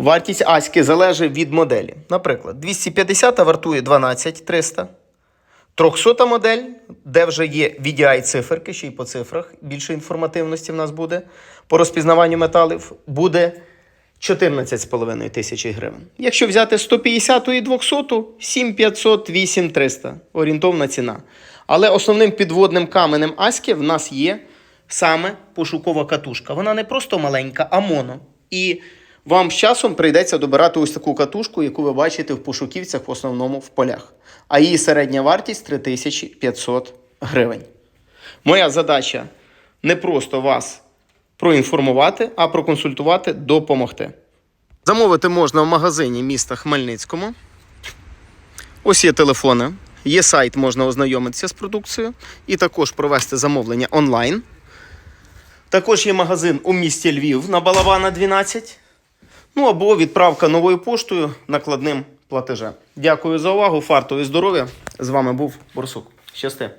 Вартість Аськи залежить від моделі. Наприклад, 250 вартує 12 300. 300 модель, де вже є VDI циферки, ще й по цифрах більше інформативності в нас буде по розпізнаванню металів, буде 14,5 тисячі гривень. Якщо взяти 150 і 200, 7500, 8300 орієнтовна ціна. Але основним підводним каменем Аськи в нас є саме пошукова катушка. Вона не просто маленька, а моно. І вам з часом прийдеться добирати ось таку катушку, яку ви бачите в пошуківцях, в основному в полях. А її середня вартість 3500 гривень. Моя задача не просто вас проінформувати, а проконсультувати, допомогти. Замовити можна в магазині міста Хмельницькому. Ось є телефони, є сайт, можна ознайомитися з продукцією і також провести замовлення онлайн. Також є магазин у місті Львів на Балабана 12. Ну або відправка новою поштою накладним платежем. Дякую за увагу, фарту і здоров'я. З вами був Борсук. Щасти!